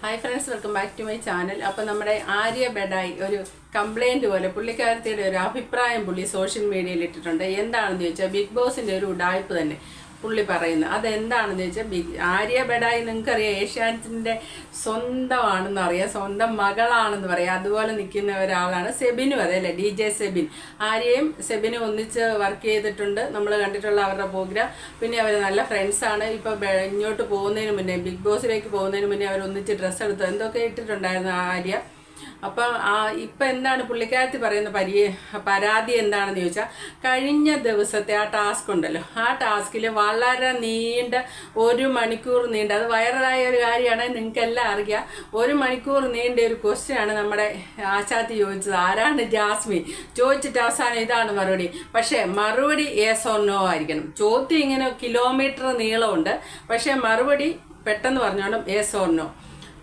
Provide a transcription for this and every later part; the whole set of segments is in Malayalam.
Hi friends welcome back to my channel അപ്പോൾ നമ്മുടെ ആര്യ ബെഡായി ഒരു കംപ്ലൈന്റ് പോലെ പുള്ളിക്കാരത്തിയുടെ ഒരു അഭിപ്രായം പുള്ളി സോഷ്യൽ മീഡിയയിൽ ഇട്ടിട്ടുണ്ട്. എന്താണെന്ന് ചോദിച്ചാൽ ബിഗ് ബോസിന്റെ ഒരു ഉടായ്പ് തന്നെ. പുള്ളി പറയുന്നത്. അതെന്താണെന്ന് ചോദിച്ചാൽ ആര്യ ബഡായി നിങ്ങൾക്കറിയാം ഏഷ്യാനെറ്റിന്റെ സ്വന്തമാണെന്ന് അറിയാം സ്വന്തം മകളാണെന്ന് പറയാം. അതുപോലെ നിൽക്കുന്ന ഒരാളാണ് സെബിനും അതെ അല്ലേ ഡി ജെ സെബിൻ. ആര്യയും സെബിനും ഒന്നിച്ച് വർക്ക് ചെയ്തിട്ടുണ്ട്. നമ്മൾ കണ്ടിട്ടുള്ള അവരുടെ പ്രോഗ്രാം. പിന്നെ അവർ നല്ല ഫ്രണ്ട്സാണ് ഇപ്പോൾ ഇങ്ങോട്ട് പോകുന്നതിന് മുന്നേ ബിഗ് ബോസിലേക്ക് പോകുന്നതിന് മുന്നേ അവർ ഒന്നിച്ച് ഡ്രസ്സ് എടുത്തു. എന്തൊക്കെ ഇട്ടിട്ടുണ്ടായിരുന്നു ആര്യ? അപ്പം ഇപ്പം എന്താണ് പുള്ളിക്കാരത്തി പറയുന്ന പരി പരാതി എന്താണെന്ന് ചോദിച്ചാൽ കഴിഞ്ഞ ദിവസത്തെ ആ ടാസ്ക് ഉണ്ടല്ലോ. ആ ടാസ്കിൽ വളരെ നീണ്ട ഒരു മണിക്കൂർ നീണ്ട അത് വൈറലായ ഒരു കാര്യമാണ് നിങ്ങൾക്കെല്ലാം അറിയാം. ഒരു മണിക്കൂർ നീണ്ട ഒരു ക്വസ്റ്റ്യൻ ആണ് നമ്മുടെ ആശാത്തി ചോദിച്ചത്. ആരാണ് ജാസ്മി ചോദിച്ചിട്ട് അവസാനം ഇതാണ് മറുപടി. പക്ഷേ മറുപടി യെസ് ഓർ നോ ആയിരിക്കണം. ചോദ്യം ഇങ്ങനെ കിലോമീറ്റർ നീളമുണ്ട്. പക്ഷേ മറുപടി പെട്ടെന്ന് പറഞ്ഞോണം യെസ് ഓർ നോ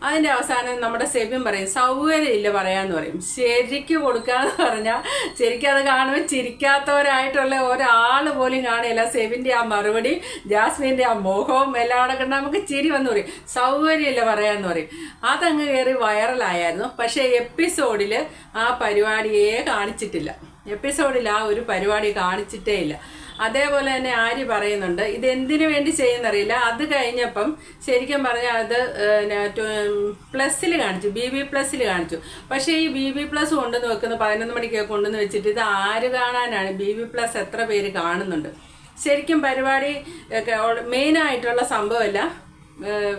അതിന്റെ അവസാനം നമ്മുടെ സെബിയും പറയും സൗകര്യമില്ല പറയാന്ന് പറയും. ശരിക്ക് കൊടുക്കാന്ന് പറഞ്ഞാൽ ശരിക്കും അത് കാണുമ്പോൾ ചിരിക്കാത്തവരായിട്ടുള്ള ഒരാൾ പോലും കാണില്ല. സെബിന്റെ ആ മറുപടി ജാസ്മിന്റെ ആ മോഹവും എല്ലാം കൂടെ നമുക്ക് ചിരി വന്നു പറയും. സൗകര്യമില്ല പറയാന്ന് പറയും. അതങ്ങ് കയറി വൈറലായിരുന്നു പക്ഷേ എപ്പിസോഡിൽ ആ പരിപാടിയെ കാണിച്ചിട്ടില്ല. എപ്പിസോഡിൽ ആ ഒരു പരിപാടി കാണിച്ചിട്ടേ ഇല്ല. അതേപോലെ തന്നെ ആര്യ പറയുന്നുണ്ട് ഇത് എന്തിനു വേണ്ടി ചെയ്യുന്നറിയില്ല? അത് കഴിഞ്ഞപ്പം ശരിക്കും പറഞ്ഞാൽ അത് പ്ലസ്സിൽ കാണിച്ചു ബി ബി പ്ലസ്സിൽ കാണിച്ചു. പക്ഷേ ഈ ബി ബി പ്ലസ് കൊണ്ടുവന്ന് വെക്കുന്ന പതിനൊന്ന് മണിക്ക് കൊണ്ടുവന്ന് വെച്ചിട്ട് ഇത് ആര് കാണാനാണ് ബി ബി പ്ലസ് എത്ര പേര് കാണുന്നുണ്ട്? ശരിക്കും പരിപാടി മെയിനായിട്ടുള്ള സംഭവമല്ല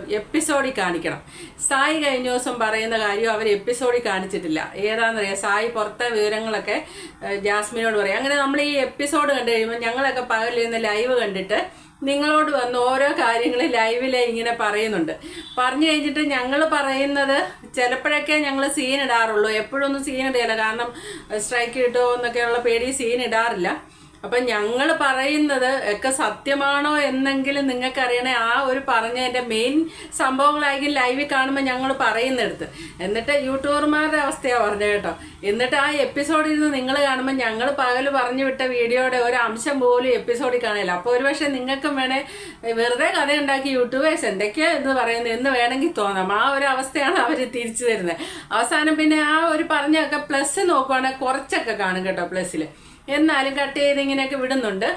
എപ്പിസോഡിൽ കാണിക്കണം. സായി കഴിഞ്ഞ ദിവസം പറയുന്ന കാര്യം അവർ എപ്പിസോഡിൽ കാണിച്ചിട്ടില്ല. ഏതാണെന്നറിയാം സായി പുറത്തെ വിവരങ്ങളൊക്കെ ജാസ്മിനോട് പറയും. അങ്ങനെ നമ്മൾ ഈ എപ്പിസോഡ് കണ്ടു കഴിയുമ്പോൾ ഞങ്ങളൊക്കെ പകലിൽ നിന്ന് ലൈവ് കണ്ടിട്ട് നിങ്ങളോട് വന്ന് ഓരോ കാര്യങ്ങൾ ലൈവിൽ ഇങ്ങനെ പറയുന്നുണ്ട്. പറഞ്ഞു കഴിഞ്ഞിട്ട് ഞങ്ങൾ പറയുന്നത് ചിലപ്പോഴൊക്കെ ഞങ്ങൾ സീൻ ഇടാറുള്ളൂ. എപ്പോഴൊന്നും സീൻ ഇടില്ല കാരണം സ്ട്രൈക്ക് കിട്ടുമോ എന്നൊക്കെയുള്ള പേടി സീൻ ഇടാറില്ല. അപ്പം ഞങ്ങൾ പറയുന്നത് ഒക്കെ സത്യമാണോ എന്നെങ്കിലും നിങ്ങൾക്ക് അറിയണേ ആ ഒരു പറഞ്ഞതിന്റെ മെയിൻ സംഭവങ്ങളായിരിക്കും ലൈവിൽ കാണുമ്പോൾ ഞങ്ങൾ പറയുന്നെടുത്ത്. എന്നിട്ട് യൂട്യൂബർമാരുടെ അവസ്ഥയാണ് പറഞ്ഞത് കേട്ടോ. എന്നിട്ട് ആ എപ്പിസോഡിൽ നിന്ന് നിങ്ങൾ കാണുമ്പോൾ ഞങ്ങൾ പകൽ പറഞ്ഞു വിട്ട വീഡിയോയുടെ ഒരു അംശം പോലും എപ്പിസോഡിൽ കാണില്ല. അപ്പോൾ ഒരുപക്ഷെ നിങ്ങൾക്കും വേണേ വെറുതെ കഥ ഉണ്ടാക്കി യൂട്യൂബേഴ്സ് എന്തൊക്കെയാ എന്ന് പറയുന്നത് എന്ന് വേണമെങ്കിൽ തോന്നാം. ആ ഒരു അവസ്ഥയാണ് അവർ തിരിച്ചു തരുന്നത്. അവസാനം പിന്നെ ആ ഒരു പറഞ്ഞൊക്കെ പ്ലസ് നോക്കുവാണെങ്കിൽ കുറച്ചൊക്കെ കാണും കേട്ടോ പ്ലസ്സിൽ എന്നാലും കട്ട് ചെയ്ത് ഇങ്ങനെയൊക്കെ വിടുന്നുണ്ട്.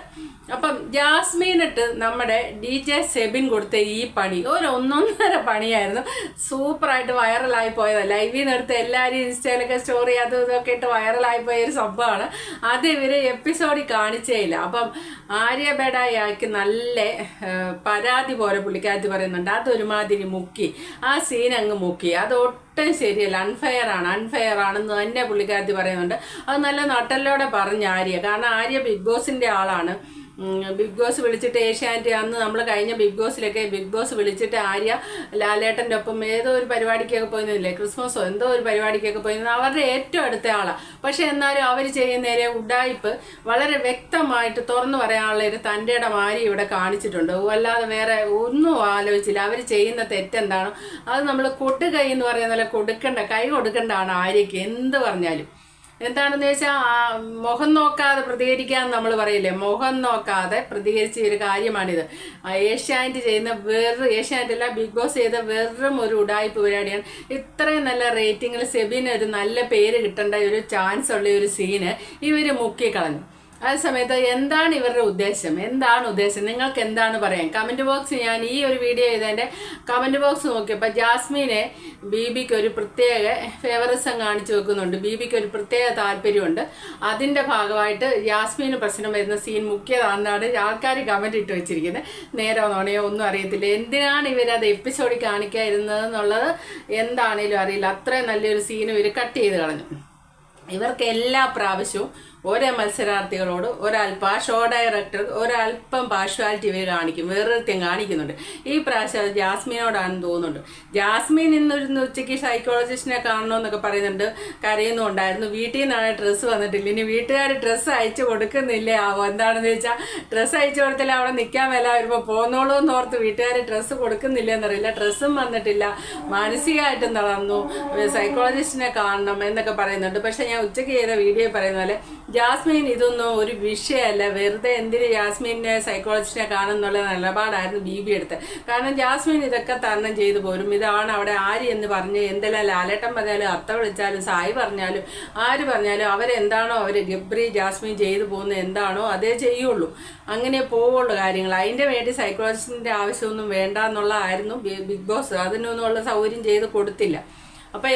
അപ്പം ജാസ്മീനിട്ട് നമ്മുടെ ഡി ജെ സെബിൻ കൊടുത്ത ഈ പണി ഒരു ഒന്നൊന്നര പണിയായിരുന്നു. സൂപ്പറായിട്ട് വൈറലായി പോയത്. ലൈവിൽ നിന്ന് എടുത്ത് എല്ലാവരും ഇൻസ്റ്റയിലൊക്കെ സ്റ്റോറി അതും ഇതൊക്കെ ഇട്ട് വൈറലായി പോയ ഒരു സംഭവമാണ്. അത് ഇവർ എപ്പിസോഡിൽ കാണിച്ചേ ഇല്ല അപ്പം ആര്യ ബേഡായിക്ക് നല്ല പരാതി പോലെ പുള്ളിക്കാരത്തി പറയുന്നുണ്ട്. അതൊരുമാതിരി മുക്കി. ആ സീൻ അങ്ങ് മുക്കി. അത് ഒട്ടും ശരിയല്ല. അൺഫെയർ ആണ്. അൺഫെയർ ആണെന്ന് തന്നെ പുള്ളിക്കാരത്തി പറയുന്നുണ്ട്. അത് നല്ല നട്ടലോടെ പറഞ്ഞ ആര്യ. കാരണം ആര്യ ബിഗ് ബോസിന്റെ ആളാണ്. ബിഗ് ബോസ് വിളിച്ചിട്ട് ഏഷ്യാനെറ്റ് അന്ന് നമ്മൾ കഴിഞ്ഞ ബിഗ് ബോസിലൊക്കെ ബിഗ് ബോസ് വിളിച്ചിട്ട് ആര്യ ലാലേട്ടന്റെ ഒപ്പം ഏതോ ഒരു പരിപാടിക്കൊക്കെ പോയിരുന്നില്ലേ? ക്രിസ്മസോ എന്തോ ഒരു പരിപാടിക്കൊക്കെ പോയിരുന്നു അവരുടെ ഏറ്റവും അടുത്ത ആളാണ് പക്ഷേ എന്നാലും അവർ ചെയ്യുന്നതിലെ ഉഡായിപ്പ് വളരെ വ്യക്തമായിട്ട് തുറന്നു പറയാനുള്ള ഒരു തന്റെ മാരി ഇവിടെ കാണിച്ചിട്ടുണ്ട്. അല്ലാതെ വേറെ ഒന്നും ആലോചിച്ചില്ല. അവർ ചെയ്യുന്ന തെറ്റെന്താണോ? അത് നമ്മൾ കൊടുക്കൈ എന്ന് പറയുന്ന പോലെ കൊടുക്കേണ്ട കൈ കൊടുക്കേണ്ടതാണ് ആര്യയ്ക്ക്. എന്ത് പറഞ്ഞാലും. എന്താണെന്ന് വെച്ചാൽ മുഖം നോക്കാതെ പ്രതികരിക്കാൻ നമ്മൾ പറയില്ലേ? മുഖം നോക്കാതെ പ്രതികരിച്ച ഒരു കാര്യമാണിത്. ഏഷ്യാനെറ്റ് ചെയ്യുന്ന വെറും ഏഷ്യാനെറ്റ് അല്ല ബിഗ് ബോസ് ചെയ്ത വെറും ഒരു ഉടായ്പ പരിപാടിയാണ്. ഇത്രയും നല്ല റേറ്റിംഗിൽ സെബിന് ഒരു നല്ല പേര് കിട്ടേണ്ട ഒരു ചാൻസ് ഉള്ള ഒരു സീന് ഇവർ മുക്കിക്കളഞ്ഞു. ആ സമയത്ത് എന്താണ് ഇവരുടെ ഉദ്ദേശം? എന്താണ് ഉദ്ദേശം? നിങ്ങൾക്ക് എന്താണ് പറയാൻ? കമന്റ് ബോക്സ് ഞാൻ ഈ ഒരു വീഡിയോ ചെയ്തതിന്റെ കമന്റ് ബോക്സ് നോക്കിയപ്പോൾ ജാസ്മിനെ ബീബിക്ക് ഒരു പ്രത്യേക ഫേവറിസം കാണിച്ചു വെക്കുന്നുണ്ട്. ബീബിക്ക് ഒരു പ്രത്യേക താല്പര്യമുണ്ട്. അതിന്റെ ഭാഗമായിട്ട് ജാസ്മിന് പ്രശ്നം വരുന്ന സീൻ മുഖ്യതാണെന്നാണ് ആൾക്കാർ കമന്റ് ഇട്ട് വെച്ചിരിക്കുന്നത്. നേരോ നോണയോ ഒന്നും അറിയത്തില്ല. എന്തിനാണ് ഇവരത് എപ്പിസോഡിൽ കാണിക്കാതിരുന്നത് എന്നുള്ളത് എന്താണേലും അറിയില്ല. അത്രയും നല്ലൊരു സീനും ഇവർ കട്ട് ചെയ്ത് കളഞ്ഞു. ഇവർക്ക് എല്ലാ പ്രാവശ്യവും ഓരോ മത്സരാർത്ഥികളോട് ഒരല്പം ആ ഷോ ഡയറക്ടർ ഒരല്പം പാർഷ്വാലിറ്റി ഇവർ കാണിക്കും വേറൊരുത്തം കാണിക്കുന്നുണ്ട്. ഈ പ്രാവശ്യം അത് ജാസ്മിനോടാണെന്ന് തോന്നുന്നുണ്ട്. ജാസ്മിൻ ഇന്നൊരു ഉച്ചയ്ക്ക് സൈക്കോളജിസ്റ്റിനെ കാണണമെന്നൊക്കെ പറയുന്നുണ്ട്. കരയുന്നുണ്ടായിരുന്നു വീട്ടിൽ നിന്നാണ് ഡ്രസ്സ് വന്നിട്ടില്ല. ഇനി വീട്ടുകാർ ഡ്രസ്സ് അയച്ചു കൊടുക്കുന്നില്ലേ ആവോ? എന്താണെന്ന് വെച്ചാൽ ഡ്രസ്സ് അയച്ചു കൊടുത്തില്ല. അവിടെ നിൽക്കാൻ വില വരുമ്പോൾ പോന്നോളൂ എന്ന് ഓർത്ത് വീട്ടുകാർ ഡ്രസ്സ് കൊടുക്കുന്നില്ല എന്നറിയില്ല. ഡ്രസ്സും വന്നിട്ടില്ല. മാനസികമായിട്ടും തളർന്നു. സൈക്കോളജിസ്റ്റിനെ കാണണം എന്നൊക്കെ പറയുന്നുണ്ട്. പക്ഷേ ഞാൻ ഉച്ചയ്ക്ക് ചെയ്ത വീഡിയോ പറയുന്ന പോലെ ജാസ്മിൻ ഇതൊന്നും ഒരു വിഷയമല്ല. വെറുതെ എന്തിന് ജാസ്മിനെ സൈക്കോളജിസ്റ്റിനെ കാണുന്നുള്ള നിലപാടായിരുന്നു ബി ബി എടുത്ത് കാരണം ജാസ്മിൻ ഇതൊക്കെ തരണം ചെയ്തു പോരും. ഇതാണ് അവിടെ ആര് എന്ന് പറഞ്ഞ് എന്തെല്ലാം ലാലേട്ടൻ പറഞ്ഞാലും അർത്ഥ വിളിച്ചാലും സായി പറഞ്ഞാലും ആര് പറഞ്ഞാലും അവരെന്താണോ അവർ ഗബ്രി ജാസ്മിൻ ചെയ്തു പോകുന്ന എന്താണോ അതേ ചെയ്യുള്ളൂ. അങ്ങനെ പോവുള്ളൂ കാര്യങ്ങൾ. അതിന്റെ വേണ്ടി സൈക്കോളജിസ്റ്റിന്റെ ആവശ്യമൊന്നും വേണ്ട എന്നുള്ളതായിരുന്നു ബിഗ് ബോസ്. അതിനൊന്നുമുള്ള സൗകര്യം ചെയ്ത് കൊടുത്തില്ല. അപ്പൊ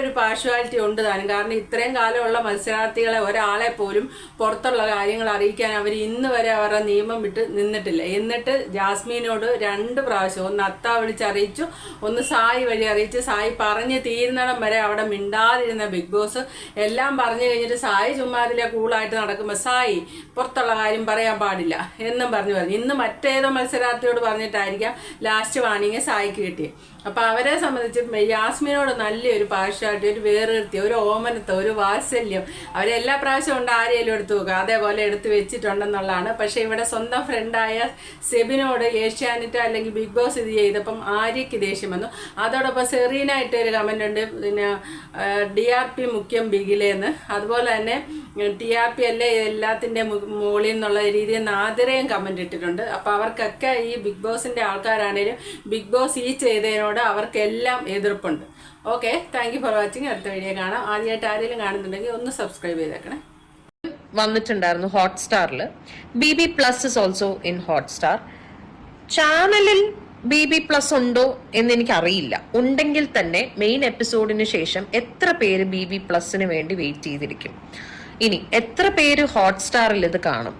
ഒരു പാർഷ്വാലിറ്റി ഉണ്ട് താനും. കാരണം ഇത്രയും കാലമുള്ള മത്സരാർത്ഥികളെ ഒരാളെ പോലും പുറത്തുള്ള കാര്യങ്ങൾ അറിയിക്കാൻ അവർ ഇന്ന് വരെ അവരുടെ നിയമം വിട്ട് നിന്നിട്ടില്ല. എന്നിട്ട് ജാസ്മീനോട് രണ്ട് പ്രാവശ്യം ഒന്ന് അത്ത വിളിച്ചറിയിച്ചു ഒന്ന് സായി വഴി അറിയിച്ചു സായി പറഞ്ഞ് തീരുന്നിടം വരെ അവിടെ മിണ്ടാതിരുന്ന ബിഗ് ബോസ് എല്ലാം പറഞ്ഞു കഴിഞ്ഞിട്ട് സായി ചുമ്മാ അതിലെ കൂളായിട്ട് നടക്കുമ്പോൾ സായി പുറത്തുള്ള കാര്യം പറയാൻ പാടില്ല എന്നും പറഞ്ഞു പറഞ്ഞു. ഇന്ന് മറ്റേതോ മത്സരാർത്ഥിയോട് പറഞ്ഞിട്ടായിരിക്കാം ലാസ്റ്റ് വാണിങ് സായിക്ക് കിട്ടിയത്. അപ്പൊ അവരെ സംബന്ധിച്ച് യാസ്മിനോട് നല്ലൊരു പാർഷ്വാലിറ്റി ഒരു വേറിർത്തി ഒരു ഓമനത്തെ ഒരു വാത്സല്യം. അവരെല്ലാ പ്രാവശ്യം ഉണ്ട് ആരെയും എടുത്തു നോക്കുക. അതേപോലെ എടുത്തു വെച്ചിട്ടുണ്ടെന്നുള്ളതാണ്. പക്ഷെ ഇവിടെ സ്വന്തം ഫ്രണ്ടായ സെബിനോട് ഏഷ്യാനെറ്റ് അല്ലെങ്കിൽ ബിഗ് ബോസ് ഇത് ചെയ്തപ്പം ആര്യയ്ക്ക് ദേഷ്യം വന്നു. അതോടൊപ്പം സെറീനായിട്ട് ഒരു കമന്റ് ഉണ്ട്. പിന്നെ ഡി ആർ പി മുഖ്യം ബിഗിലേന്ന്. അതുപോലെ തന്നെ ടി ആർ പി അല്ലേ എല്ലാത്തിന്റെ മുകളിൽ നിന്നുള്ള രീതിയിൽ നാദിരയും കമന്റ് ഇട്ടിട്ടുണ്ട്. അപ്പോൾ അവർക്കൊക്കെ ഈ ബിഗ് ബോസിന്റെ ആൾക്കാരാണേലും ബിഗ് ബോസ് ഈ ചെയ്തതിനോട് അവർക്കെല്ലാം എതിർപ്പുണ്ട്. ഓക്കെ താങ്ക് ഫോർ വാച്ചിങ് അടുത്ത വീഡിയോ കാണാം. ആദ്യമായിട്ട് ആരെങ്കിലും കാണുന്നുണ്ടെങ്കിൽ ഒന്ന് സബ്സ്ക്രൈബ് ചെയ്തേക്കണേ. വന്നിട്ടുണ്ടായിരുന്നു ഹോട്ട്സ്റ്റാറിൽ B B plus is also in Hotstar ചാനലിൽ ബി ബി പ്ലസ് ഉണ്ടോ എന്ന് എനിക്ക് അറിയില്ല ഉണ്ടെങ്കിൽ തന്നെ മെയിൻ എപ്പിസോഡിന് ശേഷം എത്ര പേര് ബി ബി പ്ലസിന് വേണ്ടി വെയിറ്റ് ചെയ്തിരിക്കും? ഇനി എത്ര പേര് ഹോട്ട്സ്റ്റാറിൽ ഇത് കാണും?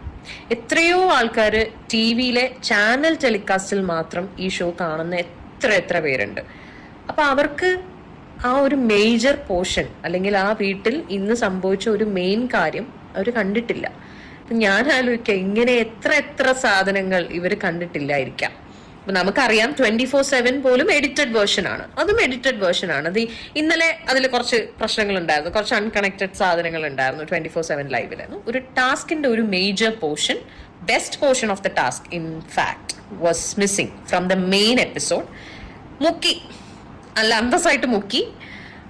എത്രയോ ആൾക്കാർ ടി വിയിലെ ചാനൽ ടെലികാസ്റ്റിൽ മാത്രം ഈ ഷോ കാണുന്ന എത്ര എത്ര പേരുണ്ട്. അപ്പൊ അവർക്ക് ആ ഒരു മേജർ പോർഷൻ അല്ലെങ്കിൽ ആ വീട്ടിൽ ഇന്ന് സംഭവിച്ച ഒരു മെയിൻ കാര്യം അവർ കണ്ടിട്ടില്ല. ഞാൻ ആലോചിക്കുക ഇങ്ങനെ എത്ര എത്ര സാധനങ്ങൾ ഇവർ കണ്ടിട്ടില്ലായിരിക്കാം. നമുക്കറിയാം ട്വന്റി ഫോർ സെവൻ പോലും എഡിറ്റഡ് വേർഷൻ ആണ്. അതും എഡിറ്റഡ് വേർഷൻ ആണ്. അത് ഇന്നലെ അതിൽ കുറച്ച് പ്രശ്നങ്ങൾ ഉണ്ടായിരുന്നു കുറച്ച് അൺകണക്റ്റഡ് സാധനങ്ങൾ ഉണ്ടായിരുന്നു ട്വന്റി ഫോർ സെവൻ ലൈവിലായിരുന്നു ഒരു ടാസ്കിന്റെ ഒരു major portion best portion of the task in fact was missing from the main episode മുക്കി. അല്ല അന്തസ്സായിട്ട് മുക്കി.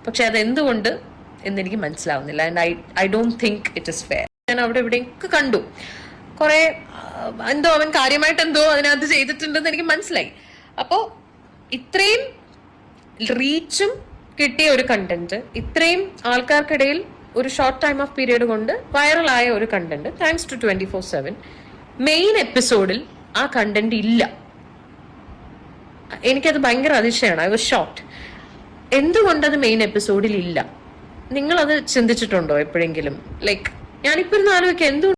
പക്ഷെ അത് എന്തുകൊണ്ട് എന്നെനിക്ക് മനസ്സിലാവുന്നില്ല. And I I don't think it is fair ഞാൻ അവിടെ ഇവിടെയൊക്കെ കണ്ടു. കുറെ എന്തോ അവൻ കാര്യമായിട്ട് എന്തോ അതിനകത്ത് ചെയ്തിട്ടുണ്ടെന്ന് എനിക്ക് മനസ്സിലായി. അപ്പോ ഇത്രയും റീച്ചും കിട്ടിയ ഒരു കണ്ടന്റ് ഇത്രയും ആൾക്കാർക്കിടയിൽ ഒരു ഷോർട്ട് ടൈം ഓഫ് പീരീഡ് കൊണ്ട് വൈറലായ ഒരു content thanks to twenty four seven main എപ്പിസോഡിൽ ആ കണ്ടന്റ് ഇല്ല. എനിക്കത് ഭയങ്കര അതിശയമാണ്. ഐ വാസ് ഷോക്ട് എന്തുകൊണ്ടത് മെയിൻ എപ്പിസോഡിൽ ഇല്ല? നിങ്ങൾ അത് ചിന്തിച്ചിട്ടുണ്ടോ എപ്പോഴെങ്കിലും? ലൈക്ക് ഞാനിപ്പോ ഇരുന്ന് ആലോചിക്കുക എന്തുകൊണ്ട്